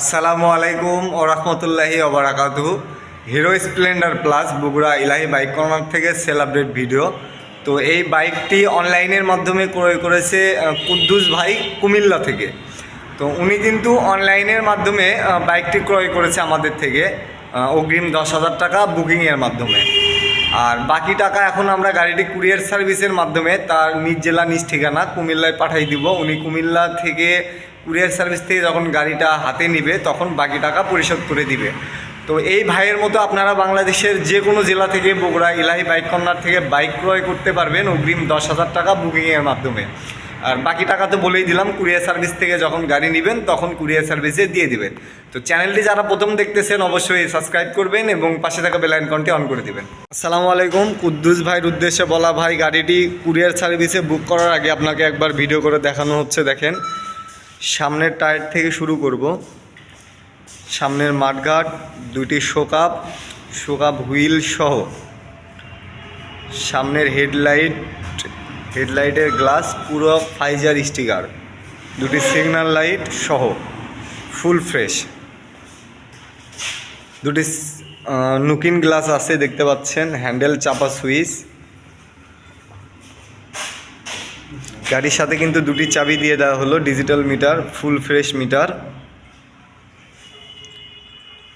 আসসালামু আলাইকুম ও রহমতুল্লাহি ওবরাকাতু hero Splendor plus Bogura Elahi bike corner থেকে সেল আপডেট ভিডিও। তো এই বাইকটি অনলাইনের মাধ্যমে ক্রয় করেছে কুদ্দুস ভাই কুমিল্লা থেকে। তো উনি কিন্তু অনলাইনের মাধ্যমে বাইকটি ক্রয় করেছে আমাদের থেকে অগ্রিম দশ হাজার টাকা বুকিংয়ের মাধ্যমে। আর বাকি টাকা এখন আমরা গাড়িটি কুরিয়ার সার্ভিসের মাধ্যমে তার নিজ জেলা, নিজ ঠিকানা কুমিল্লায় পাঠাই দিব। উনি কুমিল্লা থেকে কুরিয়ার সার্ভিস থেকে যখন গাড়িটা হাতে নিবে, তখন বাকি টাকা পরিশোধ করে দিবে। তো এই ভাইয়ের মতো আপনারা বাংলাদেশের যে কোনো জেলা থেকে বগুড়া, ইলাহি বাইক কর্নার থেকে বাইক ক্রয় করতে পারবেন অগ্রিম দশ হাজার টাকা বুকিংয়ের মাধ্যমে। আর বাকি টাকা তো বলেই দিলাম কুরিয়ার সার্ভিস থেকে যখন গাড়ি নেবেন তখন কুরিয়ার সার্ভিসে দিয়ে দিবেন। তো চ্যানেলটি যারা প্রথম দেখতেছেন অবশ্যই সাবস্ক্রাইব করবেন এবং পাশে থাকা বেল আইকনটি অন করে দিবেন। আসসালামু আলাইকুম, কুদ্দুস ভাইয়ের উদ্দেশ্যে বলা ভাই, গাড়িটি কুরিয়ার সার্ভিসে বুক করার আগে আপনাকে একবার ভিডিও করে দেখানো হচ্ছে, দেখেন। সামনের টায়ার থেকে শুরু করব। সামনের মাঠঘাট, দুটি শোকাপ শোকাপ হুইল সহ। সামনের হেডলাইট হেডলাইটের গ্লাস, পুরো ফাইজার স্টিকার। দুটি সিগন্যাল লাইট সহ, ফুল ফ্রেশ। দুটি নুকিন গ্লাস আছে, দেখতে পাচ্ছেন। হ্যান্ডেল চাপা সুইচ। গাড়ির সাথে কিন্তু দুটি চাবি দিয়ে দেওয়া হলো, digital meter, full fresh meter.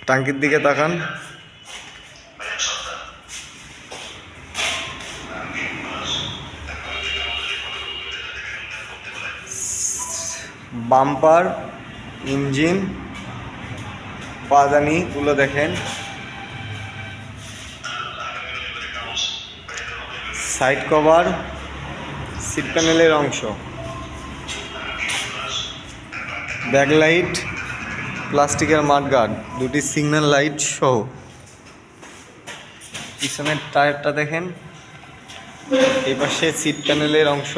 টাঙ্কির দিকে তাকান। বাম্পার, ইঞ্জিন পাদানিগুলো দেখেন। সাইড কভার, সিট প্যানেলের অংশ। ব্যাকলাইট প্লাস্টিকের মাঠগার্ড, দুটি সিগন্যাল লাইট সহ। পিছনের টায়ারটা দেখেন। এই পাশে সিট প্যানেলের অংশ।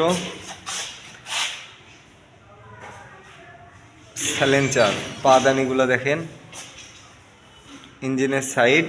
স্যালেঞ্চার পাদানিগুলো দেখেন ইঞ্জিনের সাইড